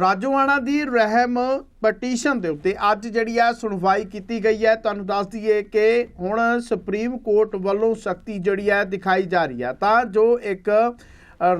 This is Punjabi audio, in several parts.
ਰਾਜੋਆਣਾ ਦੀ ਰਹਿਮ ਪਟੀਸ਼ਨ ਦੇ ਉੱਤੇ ਅੱਜ ਜਿਹੜੀ ਆ ਸੁਣਵਾਈ ਕੀਤੀ ਗਈ ਹੈ। ਤੁਹਾਨੂੰ ਦੱਸ ਦਈਏ ਕਿ ਹੁਣ ਸੁਪਰੀਮ ਕੋਰਟ ਵੱਲੋਂ ਸਖਤੀ ਜਿਹੜੀ ਹੈ ਦਿਖਾਈ ਜਾ ਰਹੀ ਹੈ ਤਾਂ ਜੋ ਇੱਕ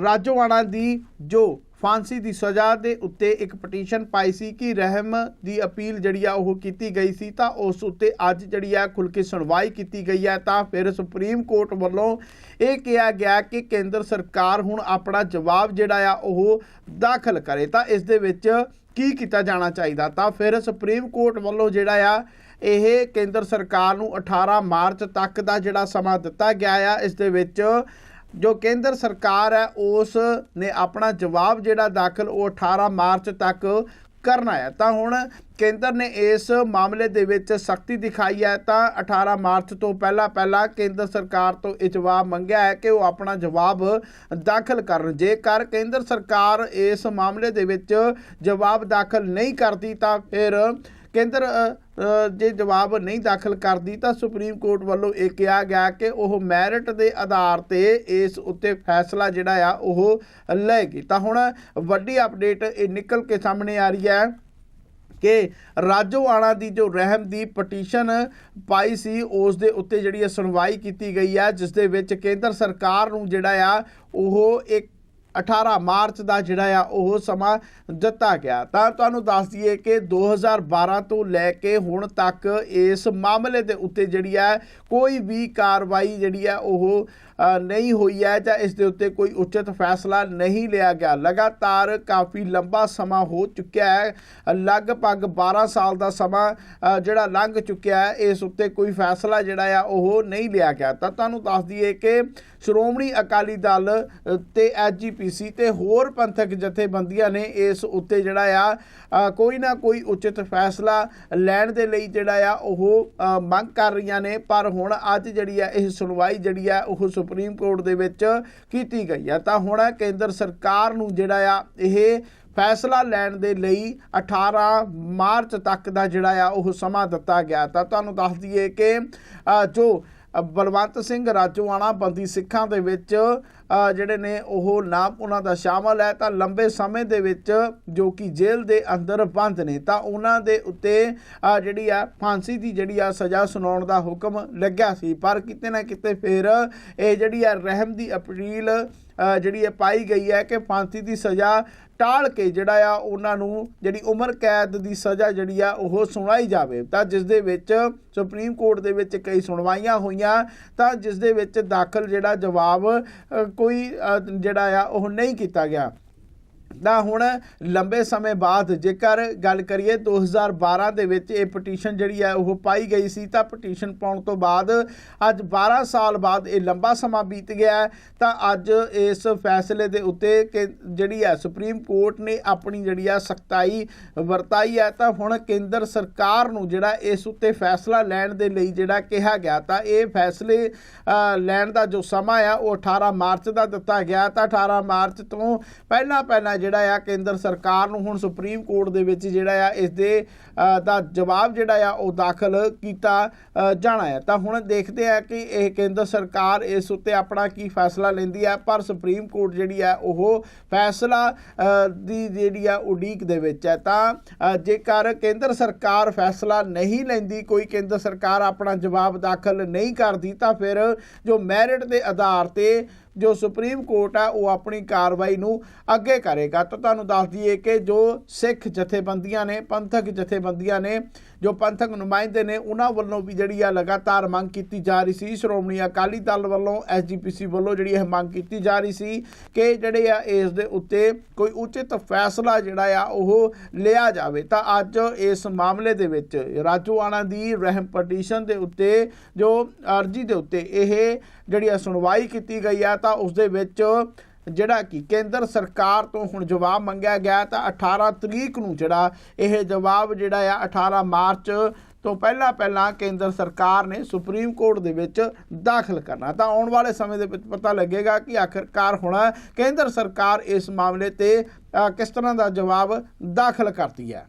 ਰਾਜੋਆਣਾ ਦੀ ਜੋ ਫਾਂਸੀ ਦੀ ਸਜ਼ਾ ਦੇ ਉੱਤੇ ਇੱਕ ਪਟੀਸ਼ਨ ਪਾਈ ਸੀ ਕਿ ਰਹਿਮ ਦੀ ਅਪੀਲ ਜਿਹੜੀ ਆ ਉਹ ਕੀਤੀ ਗਈ ਸੀ, ਤਾਂ ਉਸ ਉੱਤੇ ਅੱਜ ਜਿਹੜੀ ਆ ਖੁੱਲ ਕੇ ਸੁਣਵਾਈ ਕੀਤੀ ਗਈ ਹੈ ਤਾਂ ਫਿਰ ਸੁਪਰੀਮ ਕੋਰਟ ਵੱਲੋਂ ਇਹ ਕਿਹਾ ਗਿਆ ਕਿ ਕੇਂਦਰ ਸਰਕਾਰ ਹੁਣ ਆਪਣਾ ਜਵਾਬ ਜਿਹੜਾ ਆ ਉਹ ਦਾਖਲ ਕਰੇ। ਤਾਂ ਇਸ ਦੇ ਵਿੱਚ ਕੀ ਕੀਤਾ ਜਾਣਾ ਚਾਹੀਦਾ? ਤਾਂ ਫਿਰ ਸੁਪਰੀਮ ਕੋਰਟ ਵੱਲੋਂ ਜਿਹੜਾ ਆ ਇਹ ਕੇਂਦਰ ਸਰਕਾਰ ਨੂੰ 18 ਮਾਰਚ ਤੱਕ ਦਾ ਜਿਹੜਾ ਸਮਾਂ ਦਿੱਤਾ ਗਿਆ ਆ, ਇਸ ਦੇ ਵਿੱਚ ਜੋ ਕੇਂਦਰ ਸਰਕਾਰ ਹੈ, ਉਸ ਨੇ ਆਪਣਾ ਜਵਾਬ ਜਿਹੜਾ ਦਾਖਲ ਉਹ 18 ਮਾਰਚ ਤੱਕ ਕਰਨਾ ਹੈ ਤਾਂ ਹੁਣ ਕੇਂਦਰ ਨੇ ਇਸ ਮਾਮਲੇ ਦੇ ਵਿੱਚ ਸਖਤੀ ਦਿਖਾਈ ਹੈ। ਤਾਂ 18 ਮਾਰਚ ਤੋਂ ਪਹਿਲਾਂ ਪਹਿਲਾਂ ਕੇਂਦਰ ਸਰਕਾਰ ਤੋਂ ਇਹ ਜਵਾਬ ਮੰਗਿਆ ਹੈ ਕਿ ਉਹ ਆਪਣਾ ਜਵਾਬ ਦਾਖਲ ਕਰਨ। ਜੇਕਰ ਕੇਂਦਰ ਸਰਕਾਰ ਇਸ ਮਾਮਲੇ ਦੇ ਵਿੱਚ ਜਵਾਬ ਦਾਖਲ ਨਹੀਂ ਕਰਦੀ, ਤਾਂ ਫਿਰ ਕੇਂਦਰ ਜੇ ਜਵਾਬ ਨਹੀਂ ਦਾਖਲ ਕਰਦੀ ਤਾਂ ਸੁਪਰੀਮ ਕੋਰਟ ਵੱਲੋਂ ਇਹ ਕਿਹਾ ਗਿਆ ਕਿ ਉਹ ਮੈਰਿਟ ਦੇ ਆਧਾਰ ਤੇ ਇਸ ਉੱਤੇ ਫੈਸਲਾ ਜਿਹੜਾ ਆ ਉਹ ਲਏਗੀ ਤਾਂ ਹੁਣ ਵੱਡੀ ਅਪਡੇਟ ਇਹ ਨਿਕਲ ਕੇ ਸਾਹਮਣੇ ਆ ਰਹੀ ਹੈ ਕਿ ਰਾਜੋਆਣਾ ਦੀ ਜੋ ਰਹਿਮ ਦੀ ਪਟੀਸ਼ਨ ਪਾਈ ਸੀ, ਉਸ ਦੇ ਉੱਤੇ ਜਿਹੜੀ ਇਹ ਸੁਣਵਾਈ ਕੀਤੀ ਗਈ ਹੈ, ਜਿਸ ਦੇ ਵਿੱਚ ਕੇਂਦਰ ਸਰਕਾਰ ਨੂੰ ਜਿਹੜਾ ਆ ਉਹ ਇੱਕ 18 ਮਾਰਚ ਦਾ ਜਿਹੜਾ ਆ, ਉਹ ਸਮਾਂ ਦਿੱਤਾ ਗਿਆ। ਤਾਂ ਤੁਹਾਨੂੰ ਦੱਸ ਦਈਏ ਕਿ 2012 ਤੋਂ ਲੈ ਕੇ ਹੁਣ ਤੱਕ ਇਸ ਮਾਮਲੇ ਦੇ ਉੱਤੇ ਜਿਹੜੀ ਹੈ ਕੋਈ ਵੀ ਕਾਰਵਾਈ ਜਿਹੜੀ ਹੈ ਉਹ ਨਹੀਂ ਹੋਈ ਹੈ ਜਾਂ ਇਸ ਦੇ ਉੱਤੇ ਕੋਈ ਉਚਿਤ ਫੈਸਲਾ ਨਹੀਂ ਲਿਆ ਗਿਆ। ਲਗਾਤਾਰ ਕਾਫੀ ਲੰਬਾ ਸਮਾਂ ਹੋ ਚੁੱਕਿਆ ਹੈ। ਲਗਭਗ 12 ਸਾਲ ਦਾ ਸਮਾਂ ਜਿਹੜਾ ਲੰਘ ਚੁੱਕਿਆ ਹੈ, ਇਸ ਉੱਤੇ ਕੋਈ ਫੈਸਲਾ ਜਿਹੜਾ ਆ, ਉਹ ਨਹੀਂ ਲਿਆ ਗਿਆ। ਤਾਂ ਤੁਹਾਨੂੰ ਦੱਸ ਦਈਏ ਕਿ ਸ਼੍ਰੋਮਣੀ ਅਕਾਲੀ ਦਲ ਅ, ਤੇ ਐਸਜੀਪੀਸੀ ਤੇ ਹੋਰ ਪੰਥਕ ਜਥੇਬੰਦੀਆਂ ਨੇ ਇਸ ਉੱਤੇ ਜਿਹੜਾ ਆ ਕੋਈ ਨਾ ਕੋਈ ਉਚਿਤ ਫੈਸਲਾ ਲੈਣ ਦੇ ਲਈ ਜਿਹੜਾ ਆ ਉਹ ਮੰਗ ਕਰ ਰਹੀਆਂ ਨੇ। ਪਰ ਹੁਣ ਅੱਜ ਜਿਹੜੀ ਆ ਇਹ ਸੁਣਵਾਈ ਜਿਹੜੀ ਆ ਉਹ ਸੁਪਰੀਮ ਕੋਰਟ ਦੇ ਵਿੱਚ ਕੀਤੀ ਗਈ ਆ। ਤਾਂ ਹੁਣ ਕੇਂਦਰ ਸਰਕਾਰ ਨੂੰ ਜਿਹੜਾ ਆ ਇਹ ਫੈਸਲਾ ਲੈਣ ਦੇ ਲਈ 18 ਮਾਰਚ ਤੱਕ ਦਾ ਜਿਹੜਾ ਆ ਉਹ ਸਮਾਂ ਦਿੱਤਾ ਗਿਆ। ਤਾਂ ਤੁਹਾਨੂੰ ਦੱਸ ਦਈਏ ਕਿ ਜੋ ਬਲਵੰਤ ਸਿੰਘ ਰਾਜੋਆਣਾ ਬੰਦੀ ਸਿੱਖਾਂ ਦੇ ਵਿੱਚ ਜਿਹੜੇ ਨੇ ਉਹ ਨਾਮ ਉਹਨਾਂ ਦਾ ਸ਼ਾਮਲ ਹੈ, ਤਾਂ ਲੰਬੇ ਸਮੇਂ ਦੇ ਵਿੱਚ ਜੋ ਕਿ ਜੇਲ੍ਹ ਦੇ ਅੰਦਰ ਬੰਦ ਨੇ, ਤਾਂ ਉਹਨਾਂ ਦੇ ਉੱਤੇ ਜਿਹੜੀ ਆ ਫਾਂਸੀ ਦੀ ਜਿਹੜੀ ਆ ਸਜ਼ਾ ਸੁਣਾਉਣ ਦਾ ਹੁਕਮ ਲੱਗਿਆ ਸੀ। ਪਰ ਕਿਤੇ ਨਾ ਕਿਤੇ ਫਿਰ ਇਹ ਜਿਹੜੀ ਆ ਰਹਿਮ ਦੀ ਅਪੀਲ ਜਿਹੜੀ ਇਹ ਪਾਈ ਗਈ ਹੈ ਕਿ ਫਾਂਸੀ ਦੀ ਸਜ਼ਾ ਟਾਲ ਕੇ ਜਿਹੜਾ ਆ ਉਹਨਾਂ ਨੂੰ ਜਿਹੜੀ ਉਮਰ ਕੈਦ ਦੀ ਸਜ਼ਾ ਜਿਹੜੀ ਆ ਉਹ ਸੁਣਾਈ ਜਾਵੇ। ਤਾਂ ਜਿਸ ਦੇ ਵਿੱਚ ਸੁਪਰੀਮ ਕੋਰਟ ਦੇ ਵਿੱਚ ਕਈ ਸੁਣਵਾਈਆਂ ਹੋਈਆਂ, ਤਾਂ ਜਿਸ ਦੇ ਵਿੱਚ ਦਾਖਲ ਜਿਹੜਾ ਜਵਾਬ ਕੋਈ ਜਿਹੜਾ ਆ ਉਹ ਨਹੀਂ ਕੀਤਾ ਗਿਆ। ਤਾਂ ਹੁਣ ਲੰਬੇ ਸਮੇਂ ਬਾਅਦ ਜੇਕਰ ਗੱਲ ਕਰੀਏ 2012 ਦੇ ਵਿੱਚ ਇਹ ਪਟੀਸ਼ਨ ਜਿਹੜੀ ਹੈ ਉਹ ਪਾਈ ਗਈ ਸੀ, ਤਾਂ ਪਟੀਸ਼ਨ ਪਾਉਣ ਤੋਂ ਬਾਅਦ ਅੱਜ 12 ਸਾਲ ਬਾਅਦ ਇਹ ਲੰਬਾ ਸਮਾਂ ਬੀਤ ਗਿਆ ਤਾਂ ਅੱਜ ਇਸ ਫੈਸਲੇ ਦੇ ਉੱਤੇ ਕਿ ਜਿਹੜੀ ਹੈ ਸੁਪਰੀਮ ਕੋਰਟ ਨੇ ਆਪਣੀ ਜਿਹੜੀ ਆ ਸਖਤਾਈ ਵਰਤਾਈ ਹੈ, ਤਾਂ ਹੁਣ ਕੇਂਦਰ ਸਰਕਾਰ ਨੂੰ ਜਿਹੜਾ ਇਸ ਉੱਤੇ ਫੈਸਲਾ ਲੈਣ ਦੇ ਲਈ ਜਿਹੜਾ ਕਿਹਾ ਗਿਆ, ਤਾਂ ਇਹ ਫੈਸਲੇ ਲੈਣ ਦਾ ਜੋ ਸਮਾਂ ਆ, ਉਹ 18 ਮਾਰਚ ਦਾ ਦਿੱਤਾ ਗਿਆ। ਤਾਂ 18 ਮਾਰਚ ਤੋਂ ਪਹਿਲਾਂ ਪਹਿਲਾਂ ਜਿਹੜਾ ਆ ਕੇਂਦਰ ਸਰਕਾਰ ਨੂੰ ਹੁਣ ਸੁਪਰੀਮ ਕੋਰਟ ਦੇ ਵਿੱਚ ਜਿਹੜਾ ਆ ਇਸ ਦੇ ਦਾ ਜਵਾਬ ਜਿਹੜਾ ਆ ਉਹ ਦਾਖਲ ਕੀਤਾ ਜਾਣਾ ਹੈ। ਤਾਂ ਹੁਣ ਦੇਖਦੇ ਆ ਕਿ ਇਹ ਕੇਂਦਰ ਸਰਕਾਰ ਇਸ ਉੱਤੇ ਆਪਣਾ ਕੀ ਫੈਸਲਾ ਲੈਂਦੀ ਹੈ ਪਰ ਸੁਪਰੀਮ ਕੋਰਟ ਜਿਹੜੀ ਆ ਉਹ ਫੈਸਲਾ ਦੀ ਜਿਹੜੀ ਆ ਉਡੀਕ ਦੇ ਵਿੱਚ ਹੈ। ਤਾਂ ਜੇਕਰ ਕੇਂਦਰ ਸਰਕਾਰ ਫੈਸਲਾ ਨਹੀਂ ਲੈਂਦੀ, ਕੋਈ ਕੇਂਦਰ ਸਰਕਾਰ ਆਪਣਾ ਜਵਾਬ ਦਾਖਲ ਨਹੀਂ ਕਰਦੀ, ਤਾਂ ਫਿਰ ਜੋ ਮੈਰਿਟ ਦੇ ਆਧਾਰ ਤੇ ਜੋ ਸੁਪਰੀਮ ਕੋਰਟ ਆ, ਉਹ ਆਪਣੀ ਕਾਰਵਾਈ ਨੂੰ ਅੱਗੇ ਕਰੇਗਾ। ਤਾਂ ਤੁਹਾਨੂੰ ਦੱਸ ਦਈਏ ਕਿ ਜੋ ਸਿੱਖ ਜਥੇਬੰਦੀਆਂ ਨੇ, ਪੰਥਕ ਜਥੇਬੰਦੀਆਂ ਨੇ, ਜੋ ਪੰਥਕ ਨੁਮਾਇੰਦੇ ਨੇ, ਉਹਨਾਂ ਵੱਲੋਂ ਵੀ ਜਿਹੜੀ ਆ ਲਗਾਤਾਰ ਮੰਗ ਕੀਤੀ ਜਾ ਰਹੀ ਸੀ। ਸ਼੍ਰੋਮਣੀ ਅਕਾਲੀ ਦਲ ਵੱਲੋਂ ਐਸਜੀਪੀਸੀ ਵੱਲੋਂ ਜਿਹੜੀ ਇਹ ਮੰਗ ਕੀਤੀ ਜਾ ਰਹੀ ਸੀ ਕਿ ਜਿਹੜੇ ਆ ਇਸ ਦੇ ਉੱਤੇ ਕੋਈ ਉਚਿਤ ਫੈਸਲਾ ਜਿਹੜਾ ਆ, ਉਹ ਲਿਆ ਜਾਵੇ। ਤਾਂ ਅੱਜ ਇਸ ਮਾਮਲੇ ਦੇ ਵਿੱਚ ਰਾਜੋਆਣਾ ਦੀ ਰਹਿਮ ਪਟੀਸ਼ਨ ਦੇ ਉੱਤੇ ਜੋ ਅਰਜੀ ਦੇ ਉੱਤੇ ਇਹ ਜਿਹੜੀ ਆ ਸੁਣਵਾਈ ਕੀਤੀ ਗਈ ਆ ਤਾਂ ਉਸ ਦੇ ਵਿੱਚ ਜਿਹੜਾ ਕਿ ਕੇਂਦਰ ਸਰਕਾਰ ਤੋਂ ਹੁਣ ਜਵਾਬ ਮੰਗਿਆ ਗਿਆ ਤਾਂ 18 ਤਰੀਕ ਨੂੰ ਜਿਹੜਾ ਇਹ ਜਵਾਬ ਜਿਹੜਾ ਆ 18 ਮਾਰਚ ਤੋਂ ਪਹਿਲਾਂ ਪਹਿਲਾਂ ਕੇਂਦਰ ਸਰਕਾਰ ਨੇ ਸੁਪਰੀਮ ਕੋਰਟ ਦੇ ਵਿੱਚ ਦਾਖਲ ਕਰਨਾ ਤਾਂ ਆਉਣ ਵਾਲੇ ਸਮੇਂ ਦੇ ਵਿੱਚ ਪਤਾ ਲੱਗੇਗਾ ਕਿ ਆਖਰਕਾਰ ਹੁਣ ਕੇਂਦਰ ਸਰਕਾਰ ਇਸ ਮਾਮਲੇ ਤੇ ਕਿਸ ਤਰ੍ਹਾਂ ਦਾ ਜਵਾਬ ਦਾਖਲ ਕਰਦੀ ਹੈ।